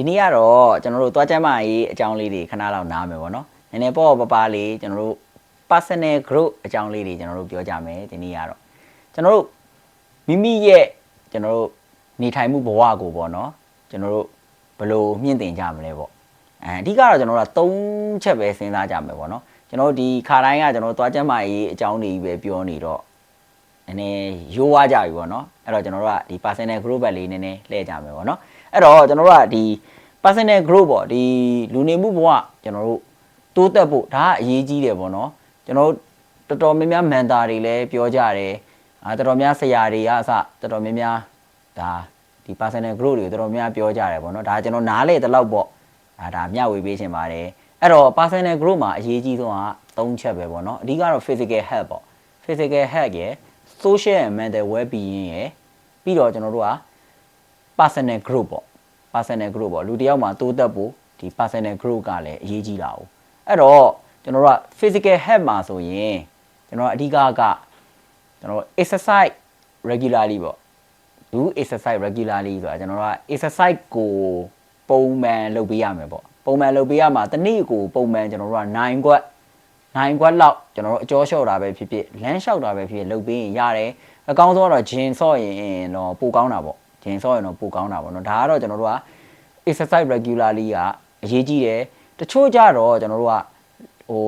င်္ဂလာပါဒီနေ့ကတော့ကျွန်တော်တို့သွားကျမ်းမာရေးအကြောင်းလေးတွေခဏလောက်နားမယ်ပေါ့နော်နည်းနည်းပေါ့ပပလေးကျွန်တော်တို့ personal growth အကြောင်းလေးတွေကျွန်တော်တို့ပြောကြမယ်ဒီနေ့ကတော့ကျွန်တော်တို့မိမိရဲ့ကျွန်တော်တို့နေထိုင်မှုဘဝကိုပေါ့နော်ကျွန်တော်တို့ဘယ်လိုမြင့်တင်ကြမလဲပေါ့အဲအဓိကတော့ကျွန်တော်တို့က၃ချက်ပဲစဉ်းစားကြမယ်ပေါ့နော်ကျွန်တော်တို့ဒီခါတိုင်းကကျွန်တော်တို့သွားကျမ်းမာရေးအကြောင်းတွေပဲပြောနေတော့နည်းနည်းရိုးဝါးကြပြီပေါ့နော်အဲ့တော့ကျွန်တော်တို့ကဒီ personal group ဘက်လေးနည်းနည်းလှည့်ကြမယ်ပေါ့နော် အဲ့တော့ကျွန်တော်တို့ကဒီ personal group ပေါ့ဒီလူနေမှုဘဝကျွန်တော်တို့တိုးတက်ဖို့ဒါကအရေးကြီးတယ်ပေါ့နော်ကျွန်တော်တို့တော်တော်များများမန်တာတွေလည်းပြောကြတယ်အာတော်တော်များဆရာတွေကအစတော်တော်များများဒါဒီ personal group တွေကိုတော်တော်များများပြောကြတယ်ပေါ့နော်ဒါကျွန်တော်နားလေတလောက်ပေါ့ဒါဒါမျှဝေပေးချင်ပါတယ်အဲ့တော့ personal group မှာအရေးကြီးဆုံးက၃ချက်ပဲပေါ့နော်အဓိကတော့ physical health ပေါ့ physical health ရယ် social and mental well-being ရယ်ပြီးတော့ကျွန်တော်တို့က personal group ပေါ့ personal group ပေါ့လူတစ်ယောက်မှာတိုးတက်ဖို့ဒီ personal group ကလည်းအရေးကြီးတာ哦အဲ့တော့ကျွန်တော်တို့က physical health မှာဆိုရင်ကျွန်တော်အဓိကကကျွန်တော် exercise regularly ပေါ့ do exercise regularly ဆိုတာကျွန်တော်တို့က exercise ကိုပုံမှန်လုပ်ပေးရမယ်ပေါ့ပုံမှန်လုပ်ပေးရမှာတစ်နေ့ကိုပုံမှန်ကျွန်တော်တို့က9ခွက်9ခွက်လောက်ကျွန်တော်တို့အကျော်လျှော့တာပဲဖြစ်ဖြစ်လမ်းလျှောက်တာပဲဖြစ်ဖြစ်လုပ်ပေးရင်ရတယ်အကောင်းဆုံးကတော့ဂျင်ဆော့ရင်တော့ပိုကောင်းတာပေါ့ ဂျင်ဆော့ရင်တော့ပိုကောင်းတာပေါ့နော်ဒါကတော့ကျွန်တော်တို့က exercise regularly ကအရေးကြီးတယ်တချို့ကြတော့ကျွန်တော်တို့ကဟို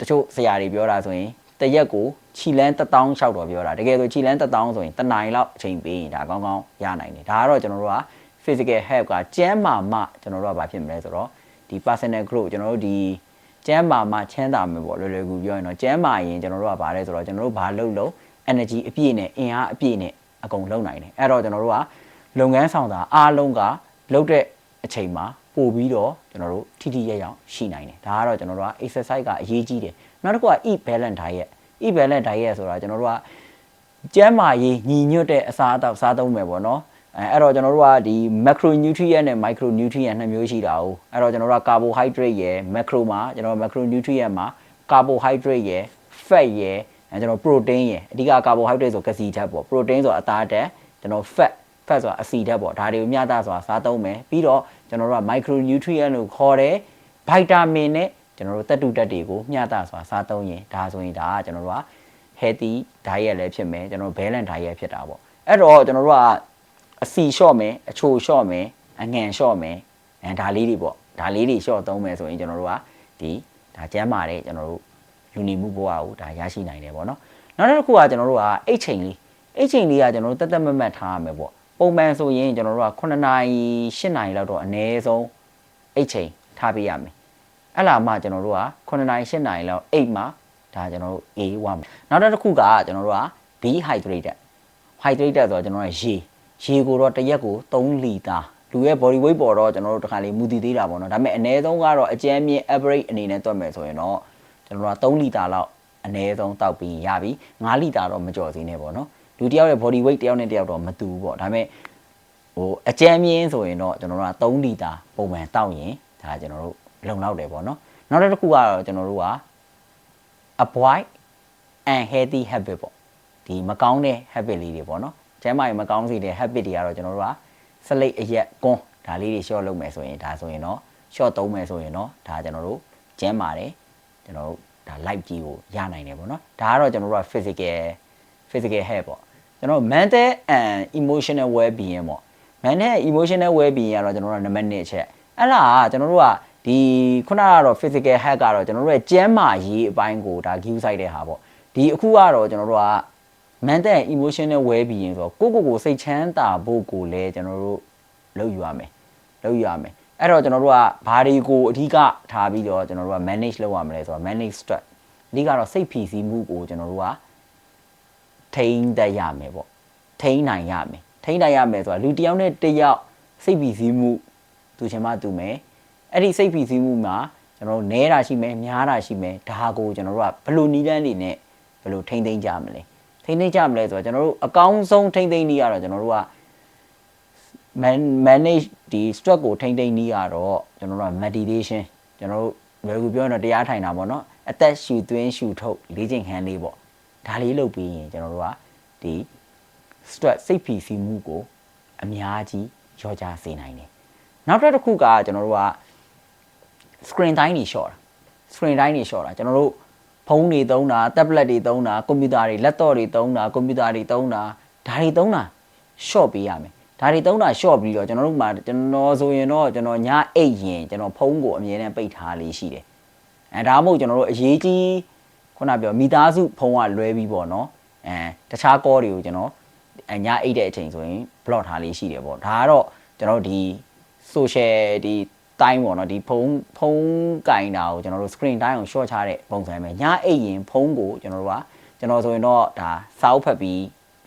တချို့ဆရာတွေပြောတာဆိုရင်တရက်ကိုခြီလန်း1000လျှောက်တော့ပြောတာတကယ်ဆိုခြီလန်း1000ဆိုရင်တနင်္လာလောက်အချိန်ပေးရင်ဒါကောင်းကောင်းရနိုင်တယ်ဒါကတော့ကျွန်တော်တို့က physical health ကကျန်းမာမှကျွန်တော်တို့ကဘာဖြစ်မလဲဆိုတော့ဒီ personal growth ကျွန်တော်တို့ဒီကျန်းမာမှချမ်းသာမယ်ပေါ့လွယ်လွယ်ကူပြောရင်တော့ကျန်းမာရင်ကျွန်တော်တို့ကဘာလဲဆိုတော့ကျွန်တော်တို့ဘာလုပ်လို့ energy အပြည့်နဲ့အင်အားအပြည့်နဲ့အကုန်လုပ်နိုင်တယ်အဲ့တော့ကျွန်တော်တို့က လုပ်ငန်းဆောင်တာအားလုံးကလုပ်တဲ့အချိန်မှာပို့ပြီးတော့ကျွန်တော်တို့ထိထိရရအောင်ရှိနိုင်တယ်ဒါကတော့ကျွန်တော်တို့က exercise ကအရေးကြီးတယ်နောက်တစ်ခုက eat balance diet eat balance diet ဆိုတာကျွန်တော်တို့ကကျန်းမာရေးညီညွတ်တဲ့အစားအသောက်စားသုံးမယ်ပေါ့နော်အဲအဲ့တော့ကျွန်တော်တို့ကဒီ macronutrient နဲ့ micronutrient နှစ်မျိုးရှိတာ哦အဲ့တော့ကျွန်တော်တို့က carbohydrate ရယ် macro မှာကျွန်တော် macronutrient မှာ carbohydrate ရယ် fat ရယ်အဲကျွန်တော် protein ရယ်အဓိက carbohydrate ဆိုကစီဓာတ်ပေါ့ protein ဆိုအသားဓာတ်ကျွန်တော် fat fat ဆိုတာအဆီဓာတ်ပေါ့ဒါတွေကိုမျှတစွာစားသုံးမယ်ပြီးတော့ကျွန်တော်တို့က micronutrient လို့ခေါ်တယ် vitamin နဲ့ကျွန်တော်တို့တက်တုတက်တွေကိုမျှတစွာစားသုံးရင်ဒါဆိုရင်ဒါကကျွန်တော်တို့က healthy diet လည်းဖြစ်မယ်ကျွန်တော် balance diet ဖြစ်တာပေါ့အဲ့တော့ကျွန်တော်တို့ကအစီလျှော့မယ်အချိုလျှော့မယ်အငံလျှော့မယ်အဲဒါလေးတွေပေါ့ဒါလေးတွေလျှော့သုံးမယ်ဆိုရင်ကျွန်တော်တို့ကဒီဒါကျန်းမာတဲ့ကျွန်တော်တို့လူနေမှုဘဝကိုဒါရရှိနိုင်တယ်ပေါ့နော်နောက်တစ်ခုကကျွန်တော်တို့ကအိတ်ချိန်လေးအိတ်ချိန်လေးကကျွန်တော်တို့တက်တက်မတ်မတ်ထားရမယ်ပေါ့ ပုံမှန်ဆိုရင်ကျွန်တော်တို့က9နာရီ10နာရီလောက်တော့အနည်းဆုံးအိတ်ချိန်ထားပေးရမယ်အဲ့လာမှကျွန်တော်တို့က9နာရီ10နာရီလောက်အိတ်မှာဒါကျွန်တော်တို့ A1 မယ်နောက်တစ်ခုကကျွန်တော်တို့က B hydrated hydrated ဆိုတော့ကျွန်တော်တို့ရေရေကိုတော့တစ်ရက်ကို3လီတာလူရဲ့ body weight ပေါ်တော့ကျွန်တော်တို့တစ်ခါလေးမူတည်သေးတာပေါ့နော်ဒါပေမဲ့အနည်းဆုံးကတော့အကျဉ်းမြင့် average အနေနဲ့တွက်မယ်ဆိုရင်တော့ကျွန်တော်တို့က3လီတာလောက်အနည်းဆုံးတောက်ပြီးရပြီ5လီတာတော့မကျော်သေးနဲ့ပေါ့နော် လူတစ်ယောက်ရဲ့ body weight တစ်ယောက်နဲ့တစ်ယောက်တော့မတူဘူးပေါ့ဒါပေမဲ့ဟိုအကျဉ်းမြင့်ဆိုရင်တော့ကျွန်တော်တို့က3လီတာပုံမှန်တောက်ရင်ဒါကျွန်တော်တို့လုံလောက်တယ်ပေါ့နော်နောက်တစ်ခုကတော့ကျွန်တော်တို့က avoid unhealthy habit ပေါ့ဒီမကောင်းတဲ့ habit လေးတွေပေါ့နော်ကျန်းမာရေးမကောင်းစေတဲ့ habit တွေကတော့ကျွန်တော်တို့ကစလိတ်အရက်ကွန်းဒါလေးတွေ short လုပ်မယ်ဆိုရင်ဒါဆိုရင်တော့ short သုံးမယ်ဆိုရင်တော့ဒါကျွန်တော်တို့ကျန်းမာတယ်ကျွန်တော်တို့ဒါ live ကြီးကိုရနိုင်တယ်ပေါ့နော်ဒါကတော့ကျွန်တော်တို့က physical physical health ပေါ့ကျွန်တော် mental and emotional well being ပေါ့ mental and emotional well being ကတော့ကျွန်တော်တို့ကနံပါတ်1အချက်အဲ့ဒါကကျွန်တော်တို့ကဒီခုနကတော့ physical health ကတော့ကျွန်တော်တို့ရဲ့ကျန်းမာရေးအပိုင်းကိုဒါ give side တဲ့ဟာပေါ့ဒီအခုကတော့ကျွန်တော်တို့က mental and emotional well being ဆိုတော့ကိုယ့်ကိုယ်ကိုစိတ်ချမ်းသာဖို့ကိုလည်းကျွန်တော်တို့လုပ်ယူရမယ်လုပ်ယူရမယ်အဲ့တော့ကျွန်တော်တို့ကဘာတွေကိုအဓိကထားပြီးတော့ကျွန်တော်တို့က manage လုပ်ရမလဲဆိုတော့ manage stress အဓိကတော့စိတ်ဖိစီးမှုကိုကျွန်တော်တို့က ထိန်းတတ်ရမယ်ပေါ့ထိန်းနိုင်ရမယ်ထိန်းနိုင်ရမယ်ဆိုတာလူတစ်ယောက်နဲ့တစ်ယောက်စိတ်ဖိစီးမှုသူချင်းမတူမယ်အဲ့ဒီစိတ်ဖိစီးမှုမှာကျွန်တော်တို့နဲတာရှိမယ်များတာရှိမယ်ဒါကိုကျွန်တော်တို့ကဘယ်လိုနည်းလမ်းတွေနဲ့ဘယ်လိုထိန်းသိမ်းကြမလဲထိန်းသိမ်းကြမလဲဆိုတော့ကျွန်တော်တို့အကောင်းဆုံးထိန်းသိမ်းနည်းကတော့ကျွန်တော်တို့က manage ဒီ stress ကိုထိန်းသိမ်းနည်းကတော့ကျွန်တော်တို့က meditation ကျွန်တော်တို့ဘယ်လိုပြောရင်တော့တရားထိုင်တာပေါ့နော်အသက်ရှူသွင်းရှူထုတ်လေးချိန်ခန်းလေးပေါ့ ဒါလေးလုပ်ပြီးရင်ကျွန်တော်တို့ကဒီ stress စိတ်ဖိစီးမှုကိုအများကြီးရောကြစေနိုင်တယ်နောက်တစ်ခုကကျွန်တော်တို့က screen time တွေ short တာ screen time တွေ short တာကျွန်တော်တို့ဖုန်းတွေသုံးတာ tablet တွေသုံးတာကွန်ပျူတာတွေ laptop တွေသုံးတာကွန်ပျူတာတွေသုံးတာဒါတွေသုံးတာ short ပေးရမယ်ဒါတွေသုံးတာ short ပြီးတော့ကျွန်တော်တို့မှာကျွန်တော်ဆိုရင်တော့ကျွန်တော်ညအိတ်ရင်ကျွန်တော်ဖုန်းကိုအမြဲတမ်းပိတ်ထားလေးရှိတယ်အဲဒါမှမဟုတ်ကျွန်တော်တို့အရေးကြီး ခုနပြောမိသားစုဖုန်းကလွဲပြီးပေါ့နော်အဲတခြား call တွေကိုကျွန်တော်အညအိတ်တဲ့အချိန်ဆိုရင် block ထားလေးရှိတယ်ပေါ့ဒါကတော့ကျွန်တော်တို့ဒီ social ဒီတိုင်းပေါ့နော်ဒီဖုန်းဖုန်းကင်တာကိုကျွန်တော်တို့ screen time ကို short ချတဲ့ပုံစံပဲညအိတ်ရင်ဖုန်းကိုကျွန်တော်တို့ကကျွန်တော်ဆိုရင်တော့ဒါစာအုပ်ဖတ်ပြီး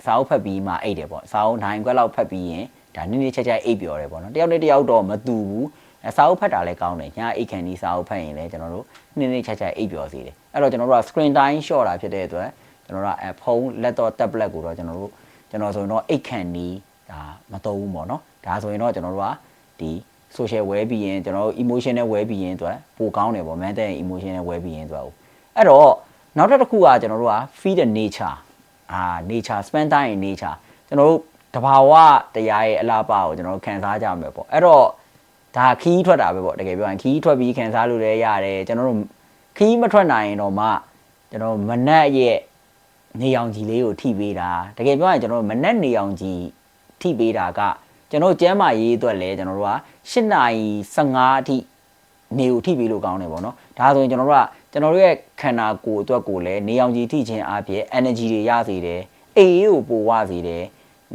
စာအုပ်ဖတ်ပြီးမှအိတ်တယ်ပေါ့စာအုပ်9ခွက်လောက်ဖတ်ပြီးရင်ဒါနည်းနည်းချက်ချက်အိတ်ပြော်တယ်ပေါ့နော်တယောက်နဲ့တယောက်တော့မတူဘူးအဲ စာအုပ်ဖတ်တာလည်းကောင်းတယ်ညအိတ်ခံဒီစာအုပ်ဖတ်ရင်လည်းကျွန်တော်တို့နည်းနည်းချက်ချက်အိတ်ပြော်စေတယ်အဲ့တော့ကျွန်တော်တို့က screen time short တာဖြစ်တဲ့အတွက်ကျွန်တော်တို့ကအဲဖုန်း laptop tablet ကိုတော့ကျွန်တော်တို့ကျွန်တော်ဆိုရင်တော့အိတ်ခံဒီဒါမတော်ဘူးပေါ့နော်ဒါဆိုရင်တော့ကျွန်တော်တို့ကဒီ social well being ကျွန်တော်တို့ emotional well being အတွက်ပိုကောင်းတယ်ပေါ့ mental and emotional well being အတွက်အဲ့တော့နောက်တစ်ခုကကျွန်တော်တို့က feed the nature အာ nature spend time in nature ကျွန်တော်တို့တဘာဝတရားရဲ့အလားပါကိုကျွန်တော်တို့ခံစားကြမယ်ပေါ့အဲ့တော့ ဒါခီးထွက်တာပဲပေါ့တကယ်ပြောရင်ခီးထွက်ပြီးခံစားလို့လည်းရတယ်ကျွန်တော်တို့ခီးမထွက်နိုင်ရင်တော့မှကျွန်တော်မနက်ရဲ့နေအောင်ကြီးလေးကိုထိပေးတာတကယ်ပြောရင်ကျွန်တော်မနက်နေအောင်ကြီးထိပေးတာကကျွန်တော်ကျမ်းမာရေးအတွက်လည်းကျွန်တော်တို့က8နာရီ15အထိနေကိုထိပေးလို့ကောင်းတယ်ပေါ့နော်ဒါဆိုရင်ကျွန်တော်တို့ကကျွန်တော်တို့ရဲ့ခန္ဓာကိုယ်အတွက်ကိုလည်းနေအောင်ကြီးထိခြင်းအပြင် energy တွေရစေတယ်အေးအေးကိုပိုဝစေတယ်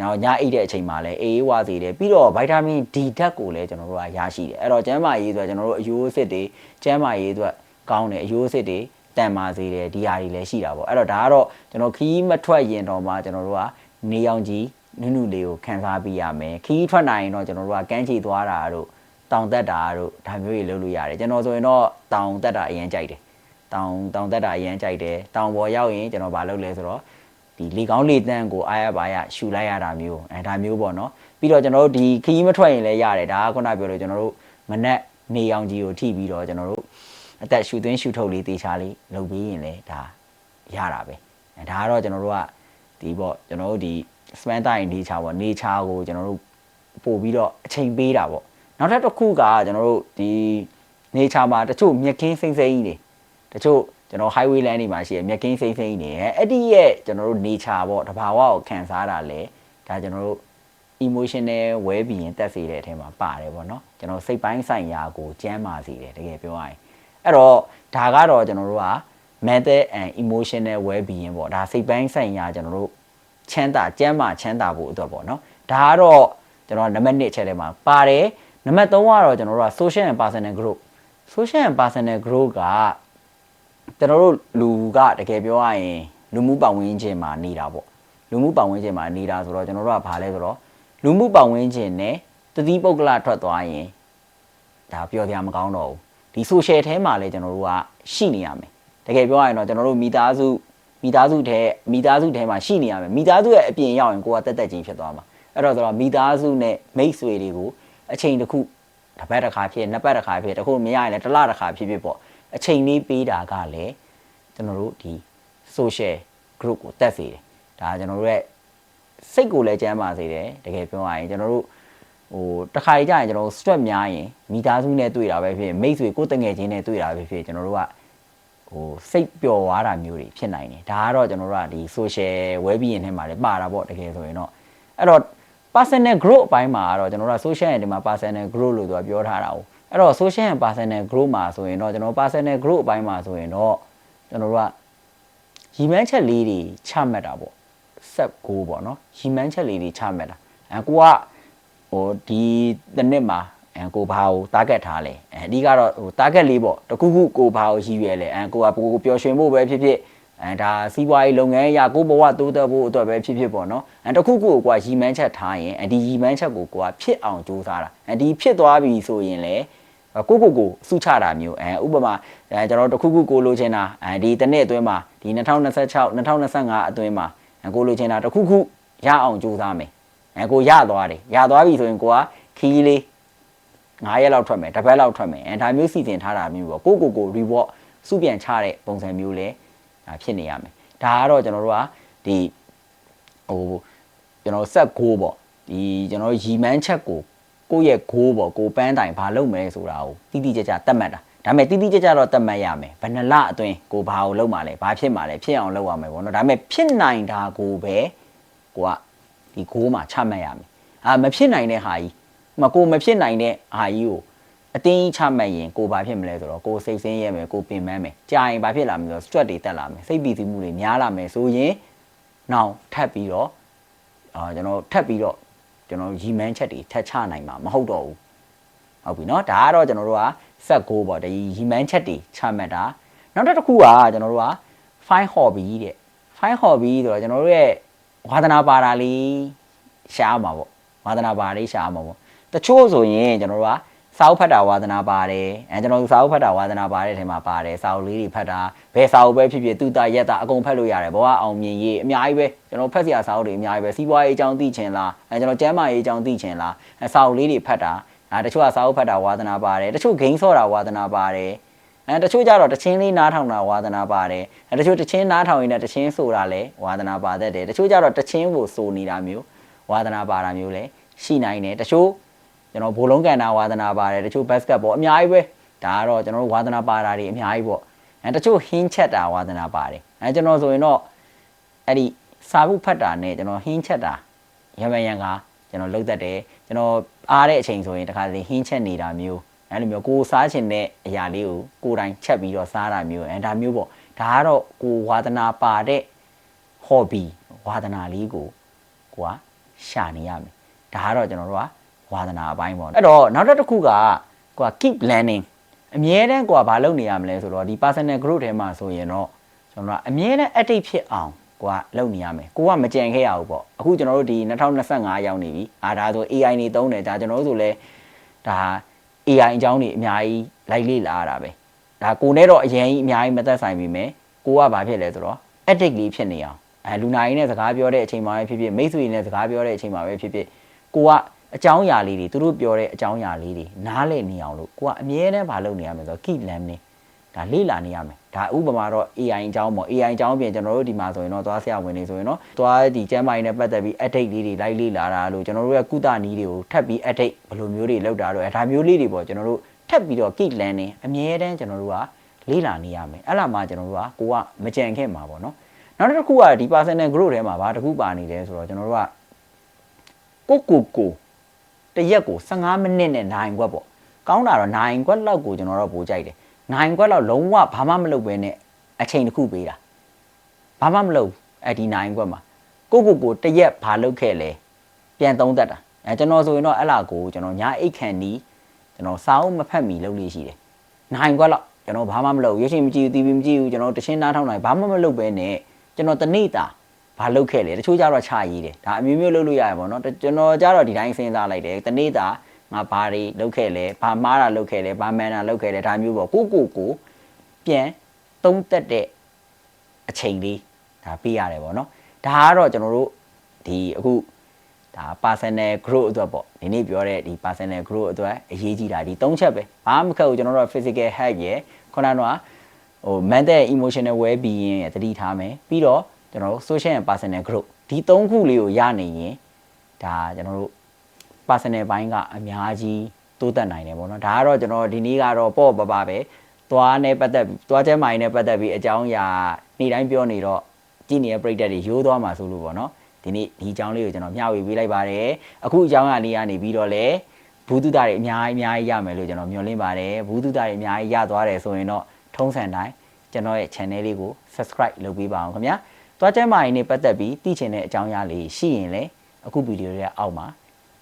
နောက်ညအိတ်တဲ့အချိန်မှာလည်းအေးအေးဝစေတယ်ပြီးတော့ဗိုက်တာမင် D ဓာတ်ကိုလည်းကျွန်တော်တို့ကရရှိတယ်အဲ့တော့ကျန်းမာရေးအတွက်ကျွန်တော်တို့အယိုးအစစ်တွေကျန်းမာရေးအတွက်ကောင်းတယ်အယိုးအစစ်တွေတန်မာစေတယ်ဒီဟာတွေလည်းရှိတာပေါ့အဲ့တော့ဒါကတော့ကျွန်တော်ခီးမထွက်ရင်တော့မှကျွန်တော်တို့ကနေအောင်ကြီးနုနုလေးကိုခံစားပြီးရမယ်ခီးထွက်နိုင်ရင်တော့ကျွန်တော်တို့ကကန်းချီသွားတာတို့တောင်တက်တာတို့ဒါမျိုးတွေလုပ်လို့ရတယ်ကျွန်တော်ဆိုရင်တော့တောင်တက်တာအရင်ကြိုက်တယ်တောင်တောင်တက်တာအရင်ကြိုက်တယ်တောင်ပေါ်ရောက်ရင်ကျွန်တော်မလုပ်လဲဆိုတော့ ဒီလေကောင်းလေတန်းကိုအားရပါရရှူလိုက်ရတာမျိုးအဲဒါမျိုးပေါ့နော်ပြီးတော့ကျွန်တော်တို့ဒီခီးမထွက်ရင်လည်းရတယ်ဒါကခုနပြောလို့ကျွန်တော်တို့မနက်နေအောင်ကြီးကိုထိပြီးတော့ကျွန်တော်တို့အသက်ရှူသွင်းရှူထုတ်လေးတေချာလေးလုပ်ပြီးရင်လည်းဒါရတာပဲအဲဒါကတော့ကျွန်တော်တို့ကဒီပေါ့ကျွန်တော်တို့ဒီ spend time nature ပေါ့ nature ကိုကျွန်တော်တို့ပို့ပြီးတော့အချိန်ပေးတာပေါ့နောက်ထပ်တစ်ခုကကျွန်တော်တို့ဒီ nature မှာတချို့မြက်ခင်းစိမ့်စိမ့်ကြီးတွေတချို့ ကျွန်တော် highway land တွေမှာရှိရမြက်ခင်းစိမ့်စိမ့်ကြီးတွေအဲ့ဒီရဲ့ကျွန်တော်တို့ nature ပေါ့တဘာဝကိုခံစားတာလဲဒါကျွန်တော်တို့ emotional well being တက်စေတဲ့အထက်မှာပါတယ်ပေါ့နော်ကျွန်တော်စိတ်ပိုင်းဆိုင်ရာကိုကျန်းမာစေတယ်တကယ်ပြောရရင်အဲ့တော့ဒါကတော့ကျွန်တော်တို့က mental and emotional well being ပေါ့ဒါစိတ်ပိုင်းဆိုင်ရာကျွန်တော်တို့ချမ်းသာကျန်းမာချမ်းသာဖို့အတွက်ပေါ့နော်ဒါကတော့ကျွန်တော်နံပါတ်1အချက်ထဲမှာပါတယ်နံပါတ်3ကတော့ကျွန်တော်တို့က social and personal growth social and personal growth က ကျွန်တော်တို့လူကတကယ်ပြောရရင်လူမှုပတ်ဝန်းကျင်မှာနေတာပေါ့လူမှုပတ်ဝန်းကျင်မှာနေတာဆိုတော့ကျွန်တော်တို့ကဘာလဲဆိုတော့လူမှုပတ်ဝန်းကျင်နဲ့တတိပုဂ္ဂလထွက်သွားရင်ဒါပြောပြမကောင်းတော့ဘူးဒီ social ထဲမှာလည်းကျွန်တော်တို့ကရှိနေရမယ်တကယ်ပြောရရင်တော့ကျွန်တော်တို့မိသားစုမိသားစုထဲမိသားစုထဲမှာရှိနေရမယ်မိသားစုရဲ့အပြင်ရောက်ရင်ကိုကတက်တက်ချင်းဖြစ်သွားမှာအဲ့တော့ဆိုတော့မိသားစုနဲ့မိတ်ဆွေတွေကိုအချိန်တစ်ခုတစ်ပတ်တစ်ခါဖြစ်နှစ်ပတ်တစ်ခါဖြစ်တခုမရရင်လည်းတစ်လတစ်ခါဖြစ်ဖြစ်ပေါ့ အချိန်လေးပေးတာကလည်းကျွန်တော်တို့ဒီ social group ကိုတက်စေတယ်ဒါကျွန်တော်တို့ရဲ့စိတ်ကိုလည်းကျန်းမာစေတယ်တကယ်ပြောရရင်ကျွန်တော်တို့ဟိုတခါကြီးကြာရင်ကျွန်တော်တို့ stress များရင်မိသားစုနဲ့တွေ့တာပဲဖြစ်မိတ်ဆွေကိုယ်တငယ်ချင်းနဲ့တွေ့တာပဲဖြစ်ကျွန်တော်တို့ကဟိုစိတ်ပျော်သွားတာမျိုးတွေဖြစ်နိုင်တယ်ဒါကတော့ကျွန်တော်တို့ကဒီ social well being ထဲမှာလည်းပါတာပေါ့တကယ်ဆိုရင်တော့အဲ့တော့ personal growth အပိုင်းမှာကတော့ကျွန်တော်တို့က social ရဲ့ဒီမှာ personal growth လို့သူကပြောထားတာ哦 အဲ့တော့ social and personal growth မှာဆိုရင်တော့ကျွန်တော် personal growth အပိုင်းမှာဆိုရင်တော့ကျွန်တော်တို့ကရီမန်းချက်လေးတွေချမှတ်တာပေါ့ဆက်ကိုပေါ့နော်ရီမန်းချက်လေးတွေချမှတ်တာအဲကိုကဟိုဒီတစ်နှစ်မှာအဲကိုဘာကို target ထားလဲအဲအဓိကတော့ဟို target လေးပေါ့တခုခုကိုဘာကိုရည်ရွယ်လဲအဲကိုကကိုပျော်ရွှင်ဖို့ပဲဖြစ်ဖြစ်အဲဒါစီးပွားရေးလုပ်ငန်းအရာကိုဘဝတိုးတက်ဖို့အတွက်ပဲဖြစ်ဖြစ်ပေါ့နော်အဲတခုခုကိုကွာရီမန်းချက်ထားရင်အဲဒီရီမန်းချက်ကိုကွာဖြစ်အောင်ကြိုးစားတာအဲဒီဖြစ်သွားပြီဆိုရင်လေ ကိုကိုကိုစုချတာမျိုးအဲဥပမာအဲကျွန်တော်တခုခုကိုလိုချင်တာအဲဒီတစ်နှစ်အတွင်းမှာဒီ2026 2025အတွင်းမှာကိုလိုချင်တာတခုခုရအောင်ကြိုးစားမယ်အဲကိုရသွားတယ်ရသွားပြီဆိုရင်ကိုကခီးလေး9ရက်လောက်ထွက်မယ်တစ်ပတ်လောက်ထွက်မယ်အဲဒါမျိုးစီစဉ်ထားတာမျိုးပေါ့ကိုကိုကို reward စုပြန်ချတဲ့ပုံစံမျိုးလဲဒါဖြစ်နေရမယ်ဒါကတော့ကျွန်တော်တို့ကဒီဟိုကျွန်တော်ဆက်ကိုပေါ့ဒီကျွန်တော်ရီမန်းချက်ကို ကိုယ့်ရဲ့ဂိုးပေါ့ကိုပန်းတိုင်ဘာလုပ်မယ်ဆိုတာကိုတိတိကျကျသတ်မှတ်တာဒါပေမဲ့တိတိကျကျတော့သတ်မှတ်ရမယ်ဘယ်နှလအတွင်းကိုဘာကိုလုပ်မှာလဲဘာဖြစ်မှာလဲဖြစ်အောင်လုပ်ရမယ်ပေါ့နော်ဒါပေမဲ့ဖြစ်နိုင်တာကိုပဲကိုကဒီဂိုးမှာချမှတ်ရမယ်အာမဖြစ်နိုင်တဲ့ဟာကြီးမကိုမဖြစ်နိုင်တဲ့ဟာကြီးကိုအတင်းကြီးချမှတ်ရင်ကိုဘာဖြစ်မလဲဆိုတော့ကိုစိတ်ဆင်းရဲမယ်ကိုပင်ပန်းမယ်ကြာရင်ဘာဖြစ်လာမလဲဆိုတော့ stress တွေတက်လာမယ်စိတ်ပီတိမှုတွေများလာမယ်ဆိုရင်နောက်ထပ်ပြီးတော့အာကျွန်တော်ထပ်ပြီးတော့ ကျွန်တော်ရီမန်းချက်တွေထပ်ချနိုင်မှာမဟုတ်တော့ဘူး ဟုတ်ပြီเนาะဒါကတော့ကျွန်တော်တို့ကဆက်ကိုပေါ့ဒီရီမန်းချက်တွေချမှတ်တာနောက်တစ်ခုကကျွန်တော်တို့က fine hobby တဲ့ fine hobby ဆိုတော့ကျွန်တော်တို့ရဲ့ဝါသနာပါတာလေးရှားမှာပေါ့ဝါသနာပါလေးရှားမှာပေါ့တချို့ဆိုရင်ကျွန်တော်တို့က စာအုပ်ဖတ်တာဝါသနာပါတယ်အဲကျွန်တော်တို့စာအုပ်ဖတ်တာဝါသနာပါတဲ့အချိန်မှာပါတယ်စာအုပ်လေးတွေဖတ်တာဘယ်စာအုပ်ပဲဖြစ်ဖြစ်သူတာရက်တာအကုန်ဖတ်လို့ရတယ်ဘောကအောင်မြင်ရေးအများကြီးပဲကျွန်တော်ဖတ်စရာစာအုပ်တွေအများကြီးပဲစီးပွားရေးအကြောင်းသိချင်လားအဲကျွန်တော်ကျမ်းမာရေးအကြောင်းသိချင်လားအဲစာအုပ်လေးတွေဖတ်တာအဲတချို့ကစာအုပ်ဖတ်တာဝါသနာပါတယ်တချို့ဂိမ်းဆော့တာဝါသနာပါတယ်အဲတချို့ကြတော့တချင်းလေးနားထောင်တာဝါသနာပါတယ်အဲတချို့တချင်းနားထောင်ရင်လည်းတချင်းဆိုတာလည်းဝါသနာပါတတ်တယ်တချို့ကြတော့တချင်းကိုဆိုနေတာမျိုးဝါသနာပါတာမျိုးလည်းရှိနိုင်တယ်တချို့ ကျွန်တော်ဘိုလုံးကန်တာဝါသနာပါတယ်တချို့ဘတ်စကတ်ပေါ့အများကြီးပဲဒါကတော့ကျွန်တော်တို့ဝါသနာပါတာတွေအများကြီးပေါ့အဲတချို့ဟင်းချက်တာဝါသနာပါတယ်အဲကျွန်တော်ဆိုရင်တော့အဲ့ဒီစာဘူးဖတ်တာနဲ့ကျွန်တော်ဟင်းချက်တာရမန်ရန်ကကျွန်တော်လုပ်တတ်တယ်ကျွန်တော်အားတဲ့အချိန်ဆိုရင်တခါတည်းဟင်းချက်နေတာမျိုးအဲလိုမျိုးကိုယ်စားချင်တဲ့အရာလေးကိုကိုယ်တိုင်ချက်ပြီးတော့စားတာမျိုးအဲဒါမျိုးပေါ့ဒါကတော့ကိုယ်ဝါသနာပါတဲ့ hobby ဝါသနာလေးကိုကိုကရှာနေရမယ်ဒါကတော့ကျွန်တော်တို့က ဝါသနာအပိုင်းပေါ့အဲ့တော့နောက်တစ်ခုကကိုက keep learning အမြဲတမ်းကိုကဘာလုပ်နေရမလဲဆိုတော့ဒီ personal growth ထဲမှာဆိုရင်တော့ကျွန်တော်ကအမြဲတမ်း active ဖြစ်အောင်ကိုကလုပ်နေရမယ်ကိုကမကြံခဲ့ရဘူးပေါ့အခုကျွန်တော်တို့ဒီ2025ရောက်နေပြီအာဒါဆို AI နေသုံးတယ်ဒါကျွန်တော်တို့ဆိုလဲဒါ AI အကြောင်းတွေအများကြီးလိုက်လေ့လာရတာပဲဒါကိုနဲ့တော့အရင်ကြီးအများကြီးမသက်ဆိုင်ပြီမယ်ကိုကဘာဖြစ်လဲဆိုတော့ addict လေးဖြစ်နေအောင်အဲလူနာရင်းနဲ့စကားပြောတဲ့အချိန်မှာပဲဖြစ်ဖြစ်မိတ်ဆွေနဲ့စကားပြောတဲ့အချိန်မှာပဲဖြစ်ဖြစ်ကိုက အကြောင်းအရာလေးတွေသူတို့ပြောတဲ့အကြောင်းအရာလေးတွေနားလည်နေအောင်လို့ကိုကအမြဲတမ်းမလုပ်နေရမယ်ဆိုတော့ keep learning ဒါလေ့လာနေရမယ်ဒါဥပမာတော့ AI အကြောင်းပေါ့ AI အကြောင်းပြင်ကျွန်တော်တို့ဒီမှာဆိုရင်တော့သွားဆရာဝန်တွေဆိုရင်တော့သွားဒီကျမ်းမာရေးနဲ့ပတ်သက်ပြီး update လေးတွေလိုက်လေ့လာတာလို့ကျွန်တော်တို့ရဲ့ကုသနည်းတွေကိုထပ်ပြီး update ဘယ်လိုမျိုးတွေလောက်တာတော့အဲဒါမျိုးလေးတွေပေါ့ကျွန်တော်တို့ထပ်ပြီးတော့ keep learning အမြဲတမ်းကျွန်တော်တို့ကလေ့လာနေရမယ်အဲ့လာမှကျွန်တော်တို့ကကိုကမကြံခဲ့မှာပေါ့နော်နောက်တစ်ခုကဒီ personal growth ထဲမှာဘာတစ်ခုပါနေလဲဆိုတော့ကျွန်တော်တို့ကကိုကိုကို တရက်ကို15မိနစ်နဲ့9ခွက်ပေါ့ကောင်းတာတော့9ခွက်လောက်ကိုကျွန်တော်တော့ပိုကြိုက်တယ်9ခွက်လောက်လုံးဝဘာမှမလုပ်ဘဲနဲ့အချိန်တစ်ခုပေးတာဘာမှမလုပ်အဲ့ဒီ9ခွက်မှာကိုကိုကိုတရက်ဘာလုပ်ခဲ့လဲပြန်သုံးသက်တာအဲကျွန်တော်ဆိုရင်တော့အဲ့လာကိုကျွန်တော်ညာအိတ်ခံနီးကျွန်တော်စာအုပ်မဖတ်မီလုပ်လို့ရှိတယ်9ခွက်လောက်ကျွန်တော်ဘာမှမလုပ်ရွှေရှင်မကြည့်ဘူးတီဗီမကြည့်ဘူးကျွန်တော်တချင်းနားထောင်နိုင်ဘာမှမလုပ်ဘဲနဲ့ကျွန်တော်တနေ့တာ ဘာလုပ်ခဲ့လဲတချို့ကြတော့ချရေးတယ်ဒါအမျိုးမျိုးလုပ်လို့ရတယ်ပေါ့နော်တကျွန်တော်ကြတော့ဒီတိုင်းစဉ်းစားလိုက်တယ်တနေ့တာငါဘာတွေလုပ်ခဲ့လဲဘာမားတာလုပ်ခဲ့လဲဘာမန်တာလုပ်ခဲ့လဲဒါမျိုးပေါ့ကိုကိုကိုပြန်သုံးသက်တဲ့အချိန်လေးဒါပေးရတယ်ပေါ့နော်ဒါကတော့ကျွန်တော်တို့ဒီအခုဒါ personal growth အတွက်ပေါ့ဒီနေ့ပြောတဲ့ဒီ personal growth အတွက်အရေးကြီးတာဒီ၃ချက်ပဲဘာမှမခက်ဘူးကျွန်တော်တို့ physical health ရယ်ခုနကတော့ဟို mental emotional well being ရယ်တတိထားမယ်ပြီးတော့ ကျွန်တော်တို့ social and personal growth ဒီ၃ခုလေးကိုရနေရင်ဒါကျွန်တော်တို့ personal ဘိုင်းကအများကြီးတိုးတက်နိုင်တယ်ပေါ့နော်ဒါကတော့ကျွန်တော်ဒီနေ့ကတော့ပေါ့ပပပဲသွားနဲ့ပတ်သက်ပြီးသွားချဲမိုင်းနဲ့ပတ်သက်ပြီးအကြောင်းအရာနေ့တိုင်းပြောနေတော့ကြည့်နေတဲ့ပရိသတ်တွေရိုးသွားမှာဆိုလို့ပေါ့နော်ဒီနေ့ဒီအကြောင်းလေးကိုကျွန်တော်မျှဝေပေးလိုက်ပါတယ်အခုအကြောင်းအရာလေးကနေပြီးတော့လေဘူးတုဒတွေအများကြီးအများကြီးရမယ်လို့ကျွန်တော်မျှော်လင့်ပါတယ်ဘူးတုဒတွေအများကြီးရသွားတယ်ဆိုရင်တော့ထုံးစံတိုင်းကျွန်တော်ရဲ့ channel လေးကို subscribe လုပ်ပေးပါအောင်ခင်ဗျာ သွားချဲမိုင်းနဲ့ပတ်သက်ပြီးသိချင်တဲ့အကြောင်းအရာလေးရှိရင်လည်းအခုဗီဒီယိုရဲ့အောက်မှာ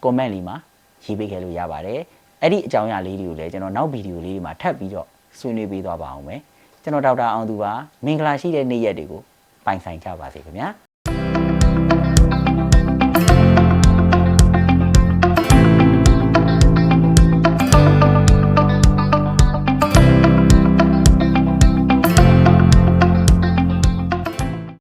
comment လေးမှာရေးပေးခဲ့လို့ရပါတယ်အဲ့ဒီအကြောင်းအရာလေးတွေကိုလည်းကျွန်တော်နောက်ဗီဒီယိုလေးတွေမှာထပ်ပြီးတော့ဆွေးနွေးပေးသွားပါအောင်မယ်ကျွန်တော်ဒေါက်တာအောင်သူပါမင်္ဂလာရှိတဲ့နေ့ရက်တွေကိုပိုင်ဆိုင်ကြပါစေခင်ဗျာ